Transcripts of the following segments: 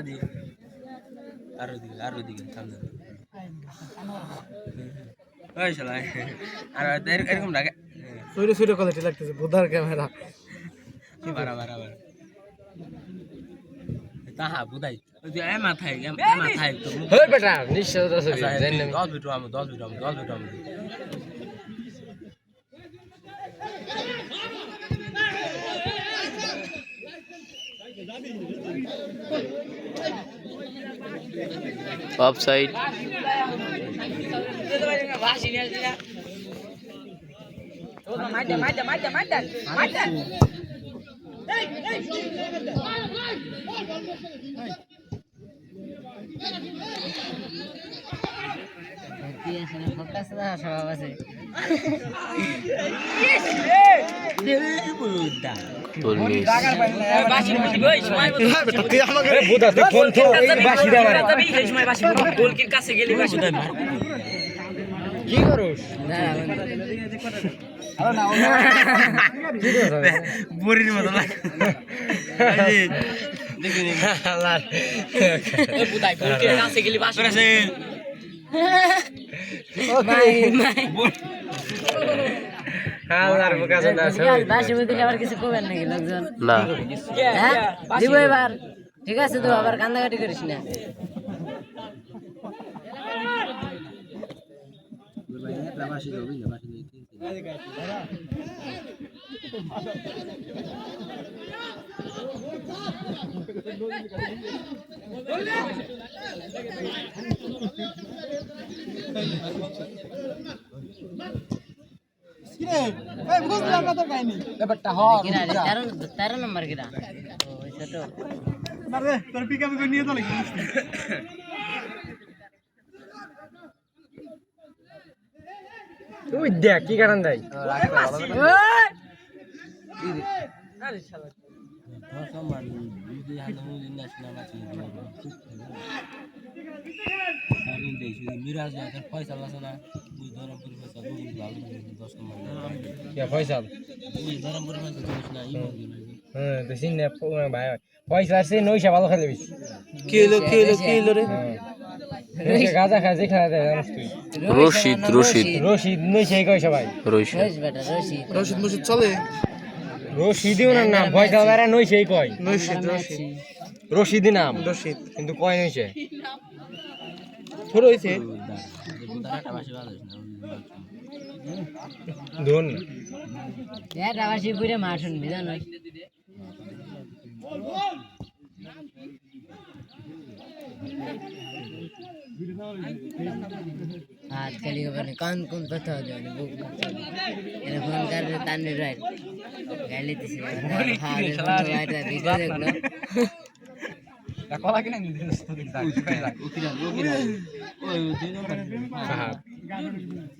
দিই আরও দিকে আরও দিকে সামনে ওই শালা আর এর- এরকম লাগে সুইরে সুইরে কোয়ালিটি লাগতেছে বোধার ক্যামেরা বারা বারা বারা তাহা বুদাই ওই যে মাথায় মাথায় তো হই বেটা নিশ্চয় দশ মিনিট আমি দশ মিনিট আমি দশ মিনিট আমি অফ সাইড বুদা গোল কি করস বুড়ির মতো লাগে আবার কিছু করবেন নাকি লোকজন? না। হ্যাঁ? দিব এবার। ঠিক আছে তো আবার কান্দাকাটি করিস না। তেরো তেরো নম্বর ওই ছোট তোর নিয়ে তুই দেখ কি কারণ দেয় মিরাজ পয়সা লাগছে না বুঝ ধরমপুর পয়সা মন্দির হ্যাঁ তো সিনে ভাই পয়সা আছে নইসা ভালো খেলে বেশি কি হলো কি হলো কি হলো রে নইসা গাঁজা খায় যেখানে দেয় জানিস তুই রশিদ রশিদ রশিদ নইসাই কয় সবাই রশিদ রশিদ রশিদ চলে রশিদই ওনার নাম পয়সা বেড়া নইসাই কয় রশিদ রশিদ রশিদই নাম রশিদ কিন্তু কয় নইসে ছোট হইছে ধন এটা বাসি পুরে মা শুনবি জানো हाथ खाली खबर नहीं कौन कौन पता हो जाने बुक मैंने फोन कर रहे ताने राइट गाली थी हाँ रे फोन तो आया था वीडियो देख लो কলা কিনে নিতে উকিরান উকিরান ওই দুই নম্বর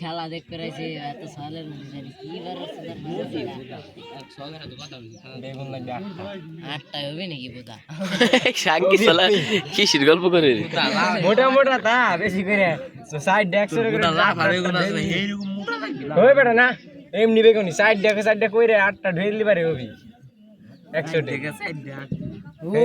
খেলা এত সালের জানি কি বার হবে নাকি বোধা? সালা গল্প করে মোটা মোটা তা বেশি করে। সাইড ডেক্স করে লাভ হবে কোন আছে এইরকম মোটা থাকবে বেটা না এমনি বেগুনি। সাইড ডেক্স সাইড ডেক কইরে আটটা ঢের লিবারে হবি 100 ঠিক আছে দেখ ও